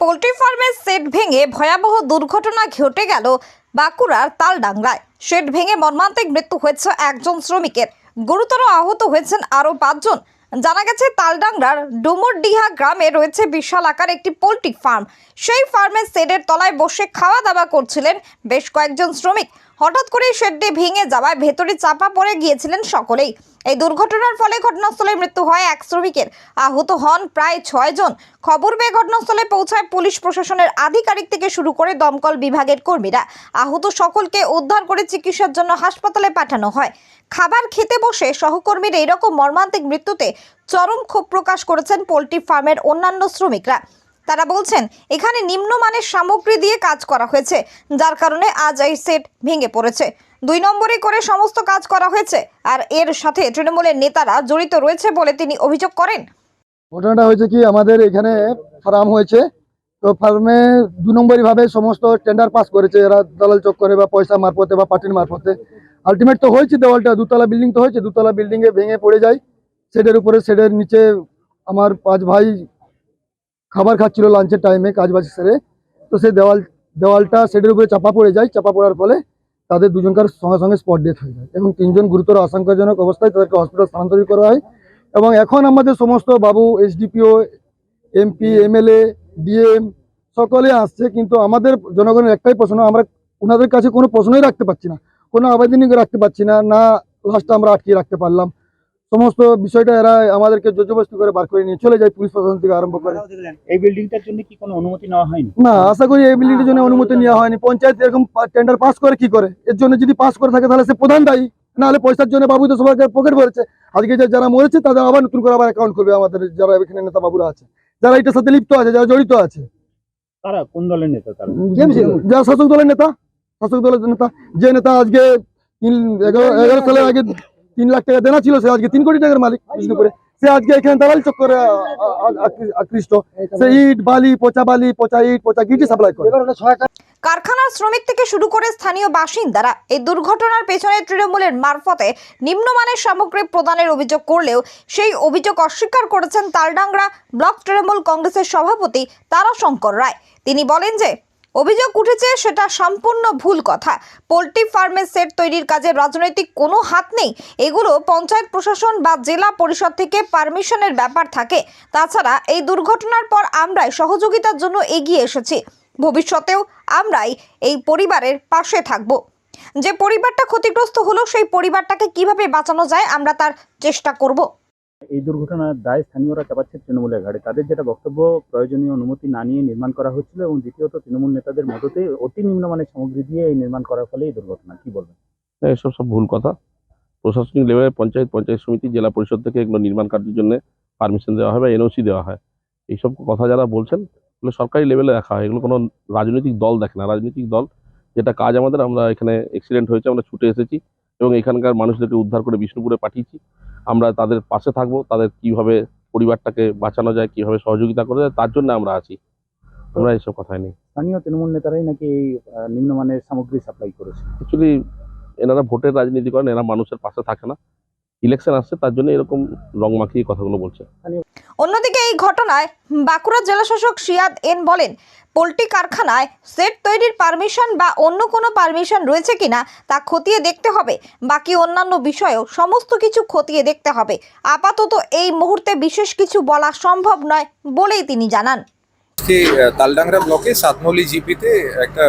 Poultry ফার্মের set ভেঙে ভয়াবহ দুর্ঘটনা ঘটে গেল বাঁকুড়ার তালডাংরায়। সেট ভেঙে মর্মান্তিক মৃত্যু হয়েছে একজন শ্রমিকের। গুরুতর আহত হয়েছেন আরও পাঁচজন। জানা গেছে, তালডাংরার ডুমুরডিহা গ্রামে রয়েছে বিশাল আকার একটি পোলট্রি ফার্ম। সেই ফার্মের সেডের তলায় বসে খাওয়া দাওয়া করছিলেন বেশ কয়েকজন শ্রমিক। হঠাৎ করে শেডটি ভেঙে যাওয়ায় ভেতরে চাপা পড়ে গিয়েছিলেন সকলেই। এই দুর্ঘটনার ফলে ঘটনাস্থলে মৃত্যু হয় এক শ্রমিকের। আহত হন প্রায় ছয় জন। খবর পেয়ে ঘটনাস্থলে পৌঁছায় পুলিশ প্রশাসনের আধিকারিক থেকে শুরু করে দমকল বিভাগের কর্মীরা। আহত সকলকে উদ্ধার করে চিকিৎসার জন্য হাসপাতালে পাঠানো হয়। খাবার খেতে বসে সহকর্মীর এইরকম মর্মান্তিক মৃত্যুতে চরম ক্ষোভ প্রকাশ করেছেন পোলট্রি ফার্মের অন্যান্য শ্রমিকরা। তারা বলছেন, এখানে নিম্নমানের সামগ্রী দিয়ে কাজ করা হয়েছে, যার কারণে আজ এই সেট ভেঙে পড়েছে। দুই নম্বরে করে সমস্ত কাজ করা হয়েছে, আর এর সাথে তৃণমূলের নেতারা জড়িত রয়েছে বলে তিনি অভিযোগ করেন। ঘটনাটা হয়েছে কি, আমাদের এখানে ফার্ম হয়েছে, তো ফার্মে দু নম্বরই ভাবে সমস্ত টেন্ডার পাস করেছে, এরা দালাল চক্করে বা পয়সা মারফতে বা পার্টির মারফতে। আলটিমেট তো হয়েছে দেওয়ালটা, দুতলা বিল্ডিং তো হয়েছে, দুতলা বিল্ডিং এ ভেঙে পড়ে যায়। শেডের উপরে শেডের নিচে আমার পাঁচ ভাই খাবার খাচ্ছিল লাঞ্চের টাইমে কাজ বাজ সেরে। তো সেই দেওয়াল, দেওয়ালটা শেডের উপরে চাপা পড়ে যায়। চাপা পড়ার ফলে তাদের দুজনকার সঙ্গে সঙ্গে স্পট ডেথ হয়ে যায় এবং তিনজন গুরুতর আশঙ্কাজনক অবস্থায় তাদেরকে হসপিটাল স্থানান্তরিত করা হয়। এবং এখন আমাদের সমস্ত বাবু এসডিপিও এমপি এমএলএ ডিএম সকলে আসছে, কিন্তু আমাদের জনগণের একটাই প্রশ্ন, আমরা ওনাদের কাছে কোনো প্রশ্নই রাখতে পারছি না। কোনো আবেদনই রাখতে পারছি না। না লাস্টটা আমরা আটকিয়ে রাখতে পারলাম। সমস্ত বিষয়টা এরা আমাদেরকে জোজবস্তি করে বার করে নিয়ে চলে যায় পুলিশ প্রশাসন থেকে আরম্ভ করে। এই বিল্ডিংটার জন্য কি কোনো অনুমতি নেওয়া হয়নি? না আশা করি এই বিল্ডিংটির জন্য অনুমতি নেওয়া হয়নি। পঞ্চায়েত এরকম টেন্ডার পাস করে কি করে? এর জন্য যদি পাস করে থাকে তাহলে সে প্রধান দায়ী। নাহলে পয়সার জন্য বাবু তো সবাইকে পকেট ভরেছে। আজকে যারা মরেছে তাদের আবার নতুন করে আবার অ্যাকাউন্ট করবে আমাদের যারা এখানে নেতা বাবুরা আছে। যারা এটার সাথে লিপ্ত আছে যারা জড়িত আছে। তারা কোন দলের নেতা তারা? যারা শাসক দলের নেতা শাসক দলের নেতা যে নেতা আজকে এগারো এগারো সালের আগে তিন লাখ টাকা দেনা ছিল সে আজকে তিন কোটি টাকার মালিক বিষ্ণুপুরে। সে আজকে এখানে দালাল চক্করে আকৃষ্ট। সে ইট বালি পচা বালি পচা ইট পচা গিটি সাপ্লাই করে। কারখানার শ্রমিক থেকে শুরু করে স্থানীয় বাসিন্দারা এই দুর্ঘটনার পেছনে তৃণমূলের মারফতে নিম্নমানের সামগ্রী প্রদানের অভিযোগ করলেও সেই অভিযোগ অস্বীকার করেছেন তালডাংরা ব্লক তৃণমূল কংগ্রেসের সভাপতি তারাশঙ্কর রায়। তিনি বলেন যে অভিযোগ উঠেছে, সেটা সম্পূর্ণ ভুল কথা। পোলট্রি ফার্মের সেট তৈরির কাজে রাজনৈতিক কোনো হাত নেই। এগুলো পঞ্চায়েত প্রশাসন বা জেলা পরিষদ থেকে পারমিশনের ব্যাপার থাকে। তাছাড়া এই দুর্ঘটনার পর আমরাই সহযোগিতার জন্য এগিয়ে এসেছি। ভবিষ্যতেও আমরাই এই পরিবারের পাশে থাকব। যে পরিবারটা ক্ষতিগ্রস্ত হলো, সেই পরিবারটাকে কীভাবে বাঁচানো যায়, আমরা তার চেষ্টা করব। এই দুর্ঘটনার দায় স্থানীয়রা চাপাচ্ছে তৃণমূলের ঘাড়ে। তাদের যেটা বক্তব্য, প্রয়োজনীয় অনুমতি না নিয়ে নির্মাণ করা হচ্ছিল এবং দ্বিতীয়ত তৃণমূল নেতাদের মদতে অতি নিম্নমানের সামগ্রী দিয়ে এই নির্মাণ করার ফলে এই দুর্ঘটনা। কি বলবেন? এসব সব ভুল কথা। প্রশাসনিক লেভেলে, পঞ্চায়েত পঞ্চায়েত সমিতি, জেলা পরিষদ থেকে এগুলো নির্মাণ কার্যের জন্য পারমিশন দেওয়া হয় বা এনওসি দেওয়া হয়। এইসব কথা যারা বলছেন, এগুলো সরকারি লেভেলে দেখা হয়। এগুলো কোনো রাজনৈতিক দল দেখে না। রাজনৈতিক দল, যেটা কাজ আমাদের, আমরা এখানে অ্যাক্সিডেন্ট হয়েছে, আমরা ছুটে এসেছি এবং এখানকার মানুষদেরকে উদ্ধার করে বিষ্ণুপুরে পাঠিয়েছি। আমরা তাদের পাশে থাকব তাদের কীভাবে পরিবারটাকে বাঁচানো যায় কীভাবে সহযোগিতা করা যায় তার জন্য আমরা আছি। আমরা এইসব কথাই নেই। স্থানীয় তৃণমূল নেতারাই নাকি এই নিম্নমানের সামগ্রী সাপ্লাই করেছে? অ্যাকচুয়ালি এনারা ভোটের রাজনীতি করেন এরা মানুষের পাশে থাকে না। ইলেকশন আসছে তার জন্য এরকম রং মাখিয়ে কথাগুলো বলছে। অন্যদিকে এই ঘটনায় বাঁকুড়া জেলাশাসক সিয়াদ এন বলেন পোলট্রি কারখানায় সেট তৈরির পারমিশন বা অন্য কোনো পারমিশন রয়েছে কিনা তা খতিয়ে দেখতে হবে। বাকি অন্যান্য বিষয়েও সমস্ত কিছু খতিয়ে দেখতে হবে। আপাতত এই মুহূর্তে বিশেষ কিছু বলা সম্ভব নয় বলেই তিনি জানান। তালডাংরা ব্লকে সাতমৌলি জিপিতে একটা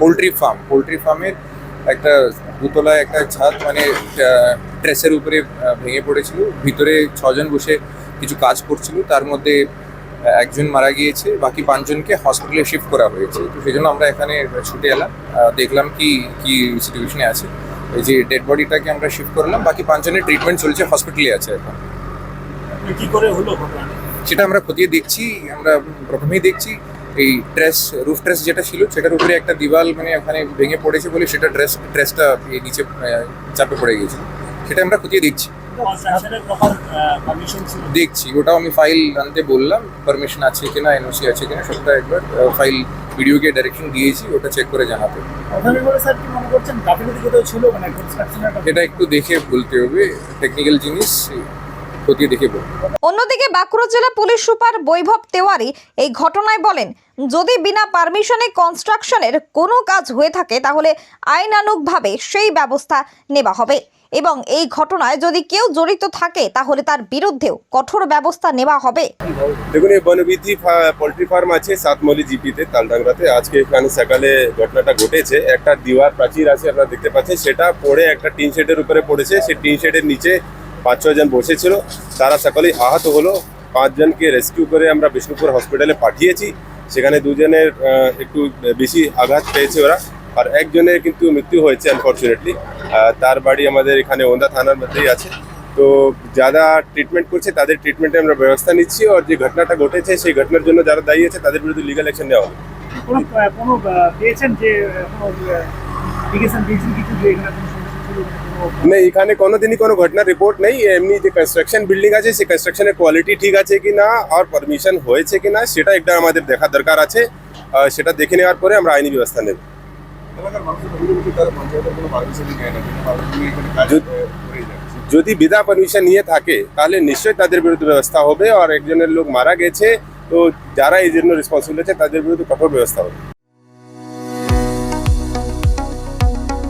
পোলট্রি ফার্ম, পোলট্রি ফার্মের একটা দুতলায় একটা ছাদ মানে ট্রেসের উপরে ভেঙে পড়েছিল। ভিতরে ছজন বসে কিছু কাজ করছিল। তার মধ্যে একজন মারা গিয়েছে বাকি পাঁচজনকে হসপিটালে শিফট করা হয়েছে। তো সেই জন্য আমরা এখানে ছুটে এলাম। দেখলাম কি কি সিচুয়েশনে আছে। এই যে ডেড বডিটাকে আমরা শিফট করলাম বাকি পাঁচজনের ট্রিটমেন্ট চলছে হসপিটালে আছে এখন। কি করে হলো সেটা আমরা খতিয়ে দেখছি আমরা প্রথমেই দেখছি এই ড্রেস রুফ ট্রেস যেটা ছিল সেটার উপরে একটা দিওয়াল মানে ওখানে ভেঙে পড়েছে বলে সেটা ড্রেস ড্রেসটা নিচে চাপে পড়ে গিয়েছিল। সেটা আমরা খতিয়ে দেখছি। দেখছি ওটাও আমি ফাইল আনতে বললাম পারমিশন আছে কিনা এনওসি আছে কিনা সবটা একবার ফাইল ভিডিওকে ডাইরেকশন দিয়েছি ওটা চেক করে জানাব এটা একটু দেখে বলতে হবে টেকনিক্যাল জিনিস খতিয়ে দেখে। অন্যদিকে বাঁকুড়া জেলা পুলিশ সুপার বৈভব তেওয়ারি এই ঘটনায় বলেন যদি বিনা পারমিশনে কনস্ট্রাকশনের কোনো কাজ হয়ে থাকে তাহলে আইনানুগভাবে সেই ব্যবস্থা নেওয়া হবে। এবং এই ঘটনায় যদি কেউ জড়িত থাকে তাহলে তার বিরুদ্ধেও কঠোর ব্যবস্থা নেওয়া হবে। দেখুন এই বনবিধি পোলট্রি ফার্ম আছে সাতমলি জিপিতে তালডাংরাতে। আজকে এখানে সকালে ঘটনাটা ঘটেছে। একটা দিওয়ার প্রাচীর আছে আপনারা দেখতে পাচ্ছেন। সেটা পড়ে একটা টিন শেডের উপরে পড়েছে। সেই টিন শেডের নিচে পাঁচ ছজন বসেছিল, তারা সকলেই আহত হলো। পাঁচজনকে রেস্কিউ করে আমরা বিষ্ণুপুর হসপিটালে পাঠিয়েছি। সেখানে দুজনের একটু বেশি আঘাত পেয়েছে ওরা। আর একজনের কিন্তু মৃত্যু হয়েছে আনফর্চুনেটলি তার বাড়ি আমাদের এখানে ওন্দা থানার মধ্যেই আছে। তো যারা ট্রিটমেন্ট করছে, তাদের ট্রিটমেন্টে আমরা ব্যবস্থা নিচ্ছি। আর যে ঘটনাটা ঘটেছে, সেই ঘটনার জন্য যারা দায়ী আছে, তাদের বিরুদ্ধে লিগাল অ্যাকশন নেওয়া হবে। পেয়েছেন যে না এখানে কোনোদিনই কোনো ঘটনা রিপোর্ট নেই এমনি যে কনস্ট্রাকশন বিল্ডিং আছে সেই কনস্ট্রাকশনের কোয়ালিটি ঠিক আছে কি না আর পারমিশন হয়েছে কি না সেটা একটা আমাদের দেখা দরকার আছে সেটা দেখে নেওয়ার পরে আমরা আইনি ব্যবস্থা নেব যদি বিধা পারমিশন নিয়ে থাকে তাহলে নিশ্চয়ই তাদের বিরুদ্ধে ব্যবস্থা হবে আর একজনের লোক মারা গেছে তো যারা এই জন্য রেসপন্সিবল আছে তাদের বিরুদ্ধে কঠোর ব্যবস্থা হবে